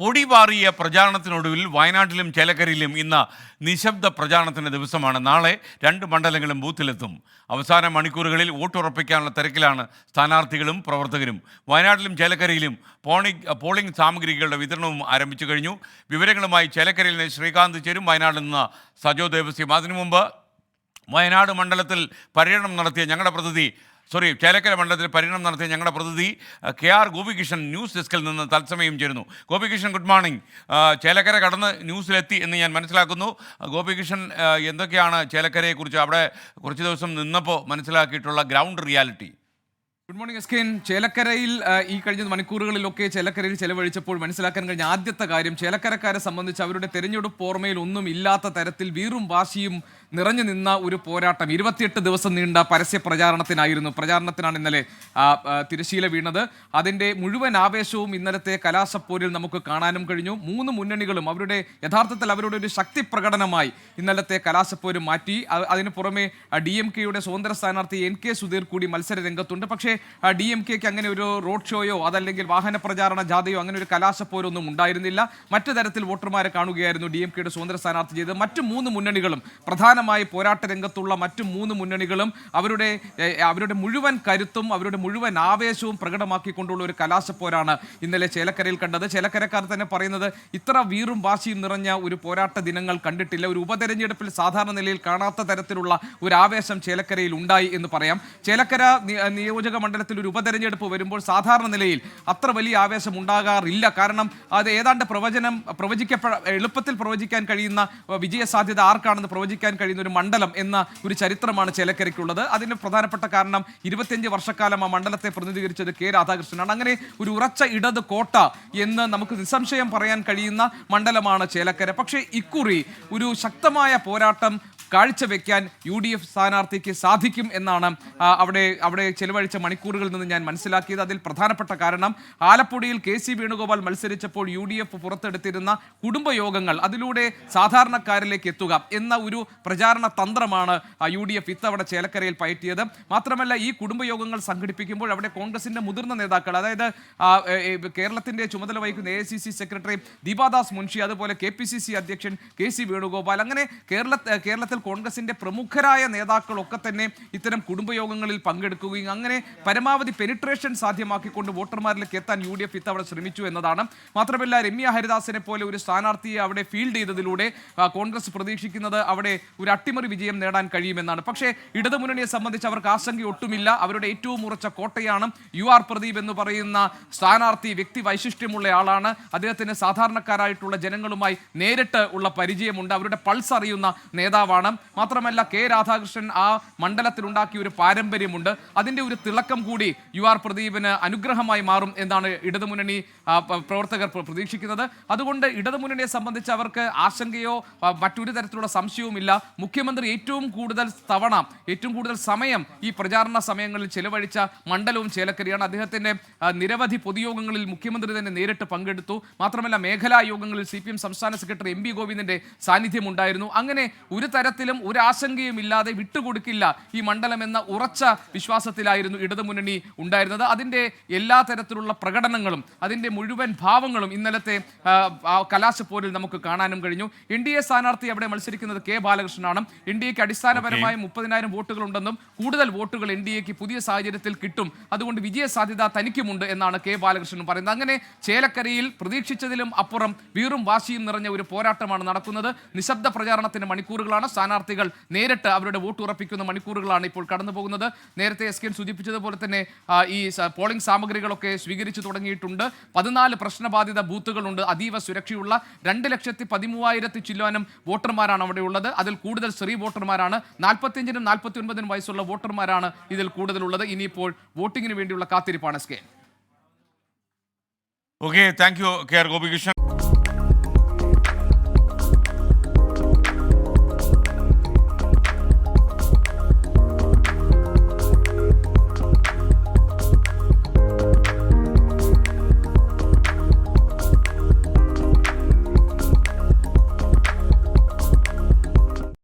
പൊടിപാറിയ പ്രചാരണത്തിനൊടുവിൽ വയനാട്ടിലും ചേലക്കരയിലും ഇന്ന് നിശബ്ദ പ്രചാരണത്തിന്റെ ദിവസമാണ്. നാളെ രണ്ട് മണ്ഡലങ്ങളും ബൂത്തിലെത്തും. അവസാന മണിക്കൂറുകളിൽ വോട്ടുറപ്പിക്കാനുള്ള തിരക്കിലാണ് സ്ഥാനാർത്ഥികളും പ്രവർത്തകരും. വയനാട്ടിലും ചേലക്കരയിലും പോളിംഗ് പോളിംഗ് സാമഗ്രികളുടെ വിതരണവും ആരംഭിച്ചു കഴിഞ്ഞു. വിവരങ്ങളുമായി ചേലക്കരയിൽ നിന്ന് ശ്രീകാന്ത് ചേരും. വയനാട്ടിൽ നിന്ന് സജോ ദേവസ്യം. അതിനു മുമ്പ് വയനാട് മണ്ഡലത്തിൽ പര്യടനം നടത്തിയ ഞങ്ങളുടെ പ്രതിനിധി സോറി ചേലക്കര മണ്ഡലത്തിൽ പര്യടനം നടത്തിയ ഞങ്ങളുടെ പ്രതിനിധി കെ ആർ ഗോപികൃഷ്ണൻ ന്യൂസ് ഡെസ്കിൽ നിന്ന് തത്സമയം ചേരുന്നു. Gopikrishnan good morning. ചേലക്കര കടന്ന് ന്യൂസിലെത്തി എന്ന് ഞാൻ മനസ്സിലാക്കുന്നു. ഗോപികൃഷ്ണൻ എന്തൊക്കെയാണ് ചേലക്കരയെക്കുറിച്ച് അവിടെ കുറച്ച് ദിവസം നിന്നപ്പോൾ മനസ്സിലാക്കിയിട്ടുള്ള ground reality? Good morning S Ken ചേലക്കരയിൽ ഈ കഴിഞ്ഞ മണിക്കൂറുകളിലൊക്കെ ചേലക്കരയിൽ ചെലവഴിച്ചപ്പോൾ മനസ്സിലാക്കാൻ കഴിഞ്ഞ ആദ്യത്തെ കാര്യം ചേലക്കരക്കാരെ സംബന്ധിച്ച് അവരുടെ തെരഞ്ഞെടുപ്പ് ഓർമ്മയിൽ ഒന്നും ഇല്ലാത്ത തരത്തിൽ വീറും വാശിയും നിറഞ്ഞു നിന്ന ഒരു പോരാട്ടം. ഇരുപത്തിയെട്ട് ദിവസം നീണ്ട പരസ്യ പ്രചാരണത്തിനായിരുന്നു. പ്രചാരണത്തിനാണ് ഇന്നലെ തിരശീല വീണത്. അതിന്റെ മുഴുവൻ ആവേശവും ഇന്നലത്തെ കലാശപ്പോരിൽ നമുക്ക് കാണാനും കഴിഞ്ഞു. മൂന്ന് മുന്നണികളും അവരുടെ യഥാർത്ഥത്തിൽ അവരുടെ ഒരു ശക്തി പ്രകടനമായി ഇന്നലത്തെ കലാശപ്പോര് മാറ്റി. അതിന് പുറമെ ഡി എം കെയുടെ സ്വതന്ത്ര സ്ഥാനാർത്ഥി എൻ കെ സുധീർ കൂടി മത്സര രംഗത്തുണ്ട് പക്ഷേ ഡി എം കെക്ക് അങ്ങനെ ഒരു റോഡ് ഷോയോ അതല്ലെങ്കിൽ വാഹന പ്രചാരണ ജാഥയോ അങ്ങനെ ഒരു കലാശപ്പോരൊന്നും ഉണ്ടായിരുന്നില്ല. മറ്റു തരത്തിൽ വോട്ടർമാരെ കാണുകയായിരുന്നു ഡി എം കെയുടെ സ്വതന്ത്ര സ്ഥാനാർത്ഥി ചെയ്തത്. മറ്റു മൂന്ന് മുന്നണികളും പ്രധാനമായി പോരാട്ട രംഗത്തുള്ള മറ്റു മൂന്ന് മുന്നണികളും അവരുടെ അവരുടെ മുഴുവൻ കരുത്തും അവരുടെ മുഴുവൻ ആവേശവും പ്രകടമാക്കിക്കൊണ്ടുള്ള ഒരു കലാശപ്പോരാണ് ഇന്നലെ ചേലക്കരയിൽ കണ്ടത്. ചേലക്കരക്കാർ തന്നെ പറയുന്നത് ഇത്ര വീറും വാശിയും നിറഞ്ഞ ഒരു പോരാട്ട ദിനങ്ങൾ കണ്ടിട്ടില്ല. ഒരു ഉപതെരഞ്ഞെടുപ്പിൽ സാധാരണ നിലയിൽ കാണാത്ത തരത്തിലുള്ള ഒരു ആവേശം ചേലക്കരയിൽ ഉണ്ടായി എന്ന് പറയാം. ചേലക്കര നിയോജക മണ്ഡലത്തിൽ ഒരു ഉപതെരഞ്ഞെടുപ്പ് വരുമ്പോൾ സാധാരണ നിലയിൽ അത്ര വലിയ ആവേശം ഉണ്ടാകാറില്ല. കാരണം അത് ഏതാണ്ട് പ്രവചനം പ്രവചിക്കപ്പെട എളുപ്പത്തിൽ പ്രവചിക്കാൻ കഴിയുന്ന വിജയ സാധ്യത ആർക്കാണെന്ന് പ്രവചിക്കാൻ കഴിയുന്ന ഒരു മണ്ഡലം എന്ന ഒരു ചരിത്രമാണ് ചേലക്കരയ്ക്കുള്ളത്. അതിന് പ്രധാനപ്പെട്ട കാരണം ഇരുപത്തിയഞ്ച് വർഷക്കാലം ആ മണ്ഡലത്തെ പ്രതിനിധീകരിച്ചത് കെ രാധാകൃഷ്ണനാണ്. അങ്ങനെ ഒരു ഉറച്ച ഇടത് കോട്ട എന്ന് നമുക്ക് നിസ്സംശയം പറയാൻ കഴിയുന്ന മണ്ഡലമാണ് ചേലക്കര. പക്ഷേ ഇക്കുറി ഒരു ശക്തമായ പോരാട്ടം കാഴ്ചവെക്കാൻ യു ഡി എഫ് സ്ഥാനാർത്ഥിക്ക് സാധിക്കും എന്നാണ് അവിടെ അവിടെ ചെലവഴിച്ച മണിക്കൂറുകളിൽ നിന്ന് ഞാൻ മനസ്സിലാക്കിയത്. അതിൽ പ്രധാനപ്പെട്ട കാരണം ആലപ്പുഴയിൽ കെ സി വേണുഗോപാൽ മത്സരിച്ചപ്പോൾ യു ഡി എഫ് പുറത്തെടുത്തിരുന്ന കുടുംബയോഗങ്ങൾ അതിലൂടെ സാധാരണക്കാരിലേക്ക് എത്തുക എന്ന ഒരു പ്രചാരണ തന്ത്രമാണ് യു ഡി എഫ് ഇത്തവണ ചേലക്കരയിൽ പയറ്റിയത്. മാത്രമല്ല ഈ കുടുംബയോഗങ്ങൾ സംഘടിപ്പിക്കുമ്പോൾ അവിടെ കോൺഗ്രസിന്റെ മുതിർന്ന നേതാക്കൾ അതായത് കേരളത്തിന്റെ ചുമതല വഹിക്കുന്ന A C C secretary Deepadas Munshi അതുപോലെ കെ പി സി സി അധ്യക്ഷൻ കെ സി വേണുഗോപാൽ അങ്ങനെ കേരള കേരളത്തിൽ കോൺഗ്രസിന്റെ പ്രമുഖരായ നേതാക്കളൊക്കെ തന്നെ ഇത്തരം കുടുംബയോഗങ്ങളിൽ പങ്കെടുക്കുകയും അങ്ങനെ പരമാവധി പെനിട്രേഷൻ സാധ്യമാക്കിക്കൊണ്ട് വോട്ടർമാരിലേക്ക് എത്താൻ യു ഡി എഫ് ഇത്തവണ ശ്രമിച്ചു എന്നതാണ്. മാത്രമല്ല രമ്യ ഹരിദാസിനെ പോലെ ഒരു സ്ഥാനാർത്ഥിയെ അവിടെ ഫീൽഡ് ചെയ്തതിലൂടെ കോൺഗ്രസ് പ്രതീക്ഷിക്കുന്നത് അവിടെ ഒരു അട്ടിമറി വിജയം നേടാൻ കഴിയുമെന്നാണ്. പക്ഷേ ഇടതുമുന്നണിയെ സംബന്ധിച്ച് അവർക്ക് ആശങ്ക ഒട്ടുമില്ല അവരുടെ ഏറ്റവും ഉറച്ച കോട്ടയാണ് യു ആർ പ്രദീപ് എന്ന് പറയുന്ന സ്ഥാനാർത്ഥി വ്യക്തി വൈശിഷ്ട്യമുള്ള ആളാണ്. അദ്ദേഹത്തിന് സാധാരണക്കാരായിട്ടുള്ള ജനങ്ങളുമായി നേരിട്ട് ഉള്ള പരിചയമുണ്ട്. അവരുടെ പൾസ് അറിയുന്ന നേതാവാണ്. മാത്രമല്ല കെ രാധാകൃഷ്ണൻ ആ മണ്ഡലത്തിൽ ഉണ്ടാക്കിയ ഒരു പാരമ്പര്യമുണ്ട്. അതിന്റെ ഒരു തിളക്കം കൂടി യു ആർ പ്രദീപിന് അനുഗ്രഹമായി മാറും എന്നാണ് ഇടതുമുന്നണി പ്രവർത്തകർ പ്ര- പ്രതീക്ഷിക്കുന്നത്. അതുകൊണ്ട് ഇടതുമുന്നണിയെ സംബന്ധിച്ച് അവർക്ക് ആശങ്കയോ മറ്റൊരു തരത്തിലുള്ള സംശയവുമില്ല. മുഖ്യമന്ത്രി ഏറ്റവും കൂടുതൽ തവണ ഏറ്റവും കൂടുതൽ സമയം ഈ പ്രചാരണ സമയങ്ങളിൽ ചെലവഴിച്ച മണ്ഡലവും ചേലക്കരിയാണ്. അദ്ദേഹത്തിന്റെ നിരവധി പൊതുയോഗങ്ങളിൽ മുഖ്യമന്ത്രി തന്നെ നേരിട്ട് പങ്കെടുത്തു. മാത്രമല്ല മേഖലാ യോഗങ്ങളിൽ സി സംസ്ഥാന സെക്രട്ടറി എം പി സാന്നിധ്യം ഉണ്ടായിരുന്നു അങ്ങനെ ഒരു തരത്തിലും ഒരു ആശങ്കയും ഇല്ലാതെ വിട്ടുകൊടുക്കില്ല ഈ മണ്ഡലം എന്ന ഉറച്ച വിശ്വാസത്തിലായിരുന്നു ഇടതുമുന്നണി ഉണ്ടായിരുന്നത്. അതിന്റെ എല്ലാ തരത്തിലുള്ള പ്രകടനങ്ങളും അതിന്റെ മുഴുവൻ ഭാവങ്ങളും ഇന്നലത്തെ കലാശപ്പോരിൽ നമുക്ക് കാണാനും കഴിഞ്ഞു. എൻ ഡി എ സ്ഥാനാർത്ഥി അവിടെ മത്സരിക്കുന്നത് കെ ബാലകൃഷ്ണനാണ്. എൻ ഡി എക്ക് അടിസ്ഥാനപരമായി മുപ്പതിനായിരം വോട്ടുകൾ ഉണ്ടെന്നും കൂടുതൽ വോട്ടുകൾ എൻ ഡി എക്ക് പുതിയ സാഹചര്യത്തിൽ കിട്ടും. അതുകൊണ്ട് വിജയ സാധ്യത തനിക്കുമുണ്ട് എന്നാണ് കെ ബാലകൃഷ്ണൻ പറയുന്നത്. അങ്ങനെ ചേലക്കരയിൽ പ്രതീക്ഷിച്ചതിലും അപ്പുറം വീറും വാശിയും നിറഞ്ഞ ഒരു പോരാട്ടമാണ് നടക്കുന്നത്. നിശബ്ദ പ്രചാരണത്തിന്റെ മണിക്കൂറുകളാണ് സ്ഥാനാർത്ഥികൾ നേരിട്ട് അവരുടെ വോട്ട് ഉറപ്പിക്കുന്ന മണിക്കൂറുകളാണ് ഇപ്പോൾ കടന്നു പോകുന്നത് നേരത്തെ എസ് കെൻ സൂചിപ്പിച്ചതുപോലെ തന്നെ ഈ പോളിംഗ് സാമഗ്രികളൊക്കെ സ്വീകരിച്ചു തുടങ്ങിയിട്ടുണ്ട്. പതിനാല് പ്രശ്നബാധിത ബൂത്തുകളുണ്ട്. അതീവ സുരക്ഷയുള്ള രണ്ട് ലക്ഷത്തി പതിമൂവായിരത്തി ചില്ലോനം വോട്ടർമാരാണ് അവിടെ ഉള്ളത്. അതിൽ കൂടുതൽ സ്ത്രീ വോട്ടർമാരാണ്. നാൽപ്പത്തിയഞ്ചിനും നാൽപ്പത്തി ഒൻപതിനും വയസ്സുള്ള വോട്ടർമാരാണ് ഇതിൽ കൂടുതലുള്ളത്. ഇനിയിപ്പോൾ വോട്ടിങ്ങിന് വേണ്ടിയുള്ള കാത്തിരിപ്പാണ് S K okay thank you K R Gopikrishnan